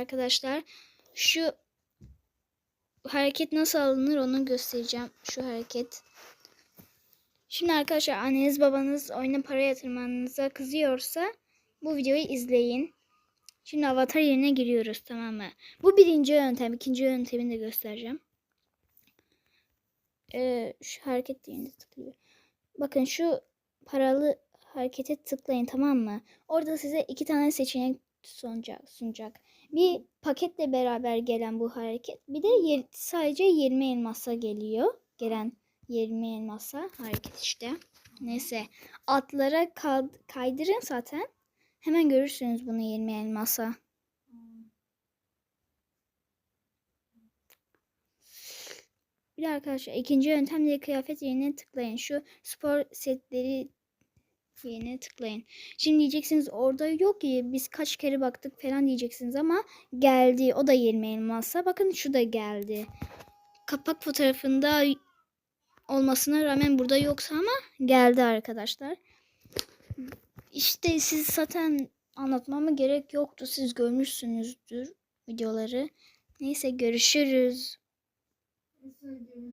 arkadaşlar. Şu hareket nasıl alınır onu göstereceğim. Şu hareket. Şimdi arkadaşlar anneniz babanız oyuna para yatırmanıza kızıyorsa bu videoyu izleyin. Şimdi avatar yerine giriyoruz tamam mı? Bu birinci yöntem. ikinci yöntemini de göstereceğim. Ee, şu hareket yerine tıklıyor. Bakın şu paralı harekete tıklayın tamam mı? Orada size iki tane seçenek sunacak. sunacak. Bir paketle beraber gelen bu hareket. Bir de yer- sadece 20 elmasa geliyor. Gelen 20 elmasa hareket işte. Neyse. Atlara kaydırın zaten. Hemen görürsünüz bunu 20 elmasa. Bir de arkadaşlar ikinci yöntemle kıyafet yerine tıklayın. Şu spor setleri yerine tıklayın. Şimdi diyeceksiniz orada yok ki biz kaç kere baktık falan diyeceksiniz ama geldi. O da 20 elmasa. Bakın şu da geldi. Kapak fotoğrafında olmasına rağmen burada yoksa ama geldi arkadaşlar. İşte siz zaten anlatmama gerek yoktu. Siz görmüşsünüzdür videoları. Neyse görüşürüz.